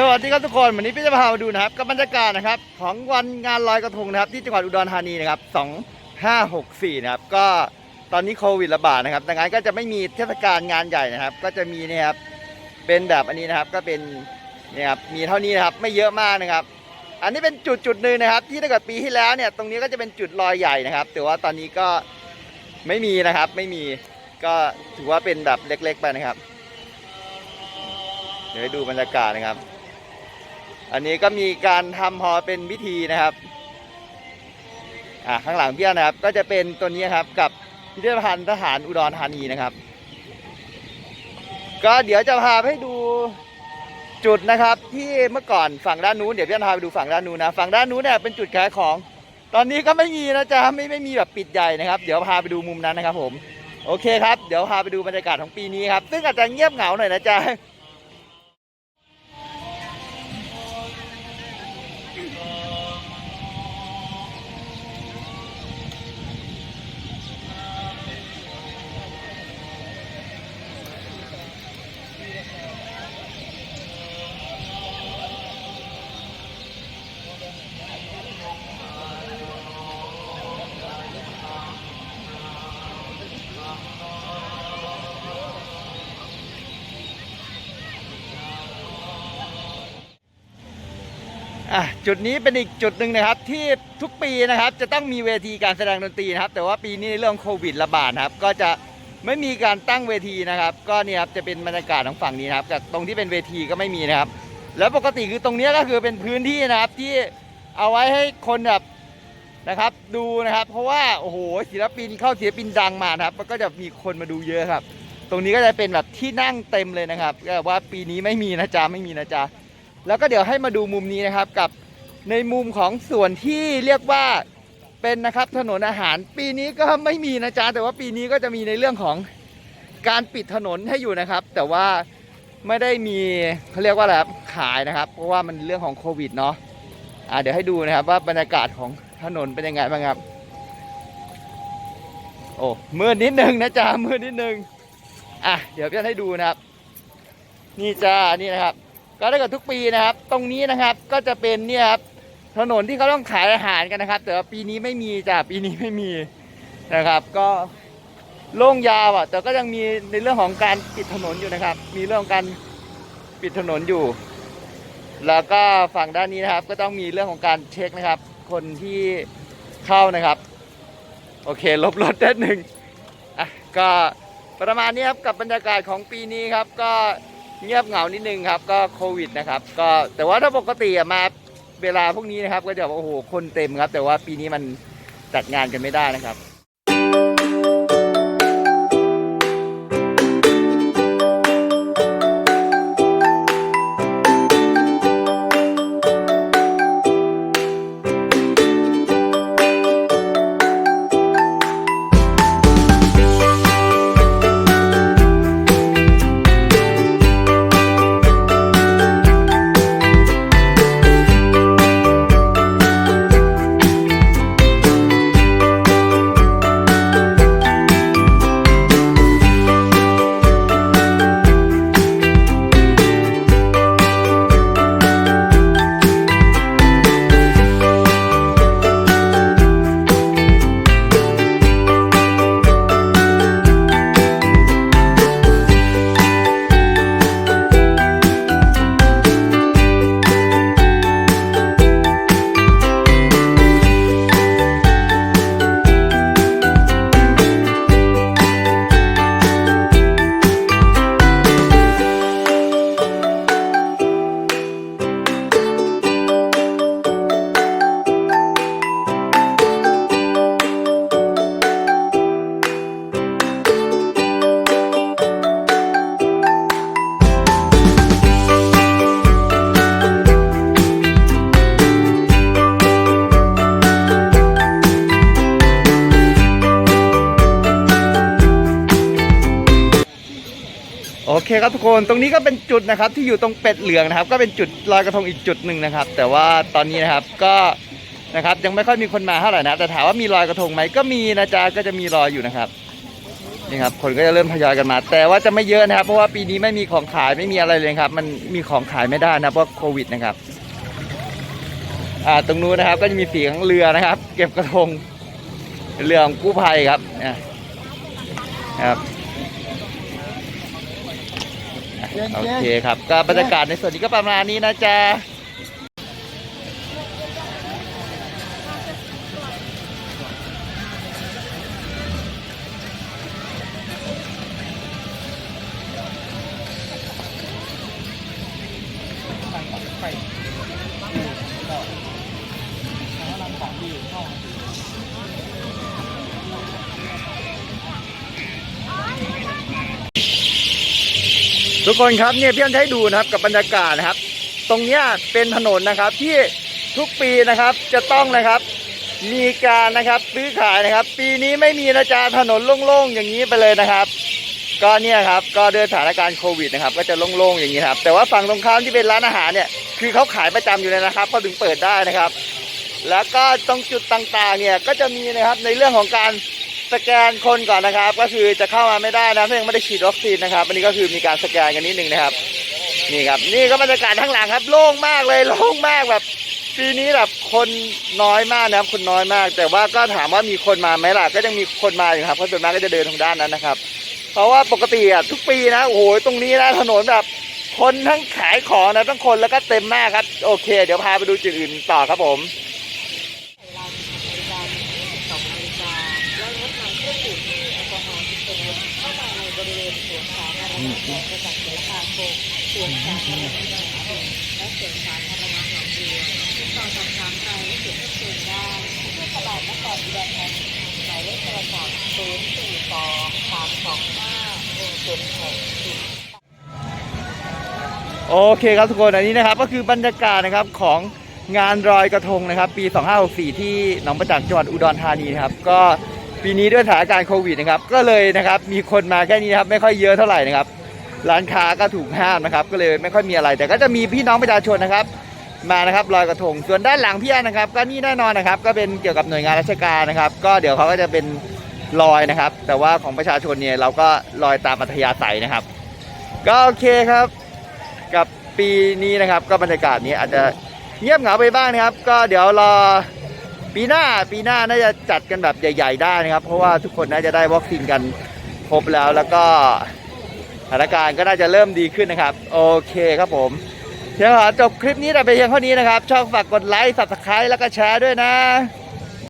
สวัสดีครับทุกคนวันนี้พี่จะพามาดูนะครับกับบรรยากาศนะครับของวันงานลอยกระทงนะครับ ที่จังหวัดอุดรธานีนะครับ2564นะครับก็ตอนนี้โควิดระบาดนะครับดังนั้นก็จะไม่มีเทศกาลงานใหญ่นะครับ ก็จะมีนี่ยครับเป็นแบบอันนี้นะครับ ก็เป็นเนี่ยครับมีเท่านี้นะครับไม่เยอะมากนะครับ อันนี้เป็นจุดจุดหนึ่งนะครับ ที่ถ้าเกิดปีที่แล้วเนี่ยตรงนี้ก็จะเป็นจุดลอยใหญ่นะครับ แต่ว่าตอนนี้ก็ไม่มีนะครับไม่มีก็ถือว่าเป็นแบบเล็ก ๆ ไปนะครับ เดี๋ยวให้ดูบรรยากาศนะครับ อันนี้ก็มีการทำพอเป็นพิธีนะครับ อ่าข้างหลังพี่นะครับ ก็จะเป็นตัวนี้ครับกับพิพิธภัณฑ์ทหารอุดรธานีนะครับ ก็เดี๋ยวจะพาให้ดูจุดนะครับ ที่เมื่อก่อนฝั่งด้านนู้นเดี๋ยวพี่จะพาไปดูฝั่งด้านนู้นนะฝั่งด้านนู้นเนี่ยเป็นจุดขายของ ตอนนี้ก็ไม่มีนะจ๊ะไม่ไม่มีแบบปิดใหญ่นะครับ เดี๋ยวพาไปดูมุมนั้นนะครับผมโอเคครับ เดี๋ยวพาไปดูบรรยากาศของปีนี้ครับ ซึ่งอาจจะเงียบเหงาหน่อยนะจ๊ะ อะจุดนี้เป็นอีกจุดหนึ่งนะครับที่ทุกปีนะครับจะต้องมีเวทีการแสดงดนตรีนะครับ แต่ว่าปีนี้ในเรื่องโควิดระบาดนะครับ ก็จะไม่มีการตั้งเวทีนะครับ ก็เนี่ยครับจะเป็นบรรยากาศของฝั่งนี้นะครับจากตรงที่เป็นเวทีก็ไม่มีนะครับ แล้วปกติคือตรงนี้ก็คือเป็นพื้นที่นะครับที่เอาไว้ให้คนแบบนะครับ ดูนะครับ เพราะว่าโอ้โหศิลปินเข้าศิลปินดังมานะครับ มันก็จะมีคนมาดูเยอะครับ ตรงนี้ก็จะเป็นแบบที่นั่งเต็มเลยนะครับก็ว่าปีนี้ไม่มีนะจ๊ะไม่มีนะจ๊ะ แล้วก็เดี๋ยวให้มาดูมุมนี้นะครับกับในมุมของส่วนที่เรียกว่าเป็นนะครับถนนอาหาร ปีนี้ก็ไม่มีนะจ๊ะแต่ว่าปีนี้ก็จะมีในเรื่องของการปิดถนนให้อยู่นะครับ แต่ว่าไม่ได้มีเขาเรียกว่าอะไรครับขายนะครับ เพราะว่ามันเรื่องของโควิดเนาะอ่าเดี๋ยวให้ดูนะครับว่าบรรยากาศของถนนเป็นยังไงบ้างครับ โอ้มืดนิดนึงนะจ๊ะมืดนิดนึงอะเดี๋ยวพี่จะให้ดูนะครับ นี่จ้านี่นะครับ ก็ได้กับทุกปีนะครับ ตรงนี้นะครับก็จะเป็นเนี่ยครับถนนที่เขาต้องขายอาหารกันนะครับ แต่ว่าปีนี้ไม่มีจ้ะปีนี้ไม่มีนะครับ ก็โล่งยาวอะ แต่ก็ยังมีในเรื่องของการปิดถนนอยู่นะครับ มีเรื่องของการปิดถนนอยู่ แล้วก็ฝั่งด้านนี้นะครับ ก็ต้องมีเรื่องของการเช็คนะครับ คนที่เข้านะครับ โอเค ลบรถได้หนึ่งอะก็ประมาณนี้ครับกับบรรยากาศของปีนี้ครับก็ เงียบเหงานิดนึงครับ ก็โควิดนะครับ ก็แต่ว่าถ้าปกติมาเวลาพวกนี้นะครับ ก็จะบอกโอ้โหคนเต็มครับ แต่ว่าปีนี้มันจัดงานกันไม่ได้นะครับ โอเคครับทุกคนตรงนี้ก็เป็นจุดนะครับที่อยู่ตรงเป็ดเหลืองนะครับ ก็เป็นจุดลอยกระทงอีกจุดหนึ่งนะครับ แต่ว่าตอนนี้นะครับก็นะครับยังไม่ค่อยมีคนมาเท่าไหร่นะแต่ถามว่ามีลอยกระทงไหมก็มีนะจ๊ะก็จะมีลอยอยู่นะครับนี่ครับคนก็จะเริ่มทยอยกันมา แต่ว่าจะไม่เยอะนะครับ เพราะว่าปีนี้ไม่มีของขายไม่มีอะไรเลยครับ มันมีของขายไม่ได้นะเพราะโควิดนะครับอ่าตรงนู้นนะครับก็จะมีเสียงเรือนะครับ เก็บกระทงเรือของกู้ภัยครับนี่ครับอะ โอเคครับก็บรรยากาศในส่วนนี้ก็ประมาณนี้นะจ๊ะ ทุกคนครับเนี่ยพี่อันให้ดูนะครับกับบรรยากาศนะครับ ตรงเนี้ยเป็นถนนนะครับที่ทุกปีนะครับจะต้องนะครับมีการนะครับซื้อขายนะครับ ปีนี้ไม่มีนะจ๊ะถนนโล่งๆอย่างนี้ไปเลยนะครับ ก็เนี่ยครับก็ด้วยสถานการณ์โควิดนะครับ ก็จะโล่งๆอย่างนี้ครับ แต่ว่าฝั่งตรงข้ามที่เป็นร้านอาหารเนี่ยคือเขาขายประจำอยู่เลยนะครับเขาถึงเปิดได้นะครับ แล้วก็ตรงจุดต่างๆเนี่ยก็จะมีนะครับในเรื่องของการ สแกนคนก่อนนะครับ ก็คือจะเข้ามาไม่ได้นะถ้ายังไม่ได้ฉีดวัคซีนนะครับอันนี้ก็คือมีการสแกนกันนิดนึงนะครับ นี่ครับ นี่ก็บรรยากาศข้างหลังครับ โล่งมากเลยโล่งมากแบบปีนี้แบบคนน้อยมากนะครับ คนน้อยมาก แต่ว่าก็ถามว่ามีคนมาไหมล่ะก็ยังมีคนมาอยู่ครับเพราะส่วนมากก็จะเดินทางด้านนั้นนะครับ เพราะว่าปกติอะทุกปีนะโอ้โหตรงนี้นะถนนแบบคนทั้งขายของนะทั้งคนแล้วก็เต็มมากครับ โอเค เดี๋ยวพาไปดูจุดอื่นต่อครับผม โอเคครับทุกคนอันนี้นะครับก็คือบรรยากาศนะครับของงานรอยกระทงนะครับ ปี 2564 ที่หนองประจักษ์จังหวัดอุดรธานีนะครับก็ ปีนี้ด้วยสถานการณ์โควิดนะครับ ก็เลยนะครับมีคนมาแค่นี้นครับไม่ค่อยเยอะเท่าไหร่นะครับ ร้านค้าก็ถูกห้ามนะครับ ก็เลยไม่ค่อยมีอะไร แต่ก็จะมีพี่น้องประชาชนนะครับ มานะครับลอยกระทง ส่วนด้านหลังพี่อันนะครับ ก็นี่แน่นอนนะครับ ก็เป็นเกี่ยวกับหน่วยงานราชการนะครับ ก็เดี๋ยวเขาก็จะเป็นลอยนะครับ แต่ว่าของประชาชนเนี่ยเราก็ลอยตามอัธยาศัยนะครับ ก็โอเคครับ กับปีนี้นะครับ ก็บรรยากาศนี้อาจจะเงียบเหงาไปบ้างนะครับ ก็เดี๋ยวรอ ปีหน้าปีหน้าน่าจะจัดกันแบบใหญ่ ๆ ได้นะครับ เพราะว่าทุกคนน่าจะได้วัคซีนกันครบแล้วแล้วก็สถานการณ์ก็น่าจะเริ่มดีขึ้นนะครับ โอเคครับผมเดี๋ยวขอจบคลิปนี้แต่เพียงเท่านี้นะครับช่องฝากกดไลค์ subscribe แล้วก็แชร์ด้วยนะ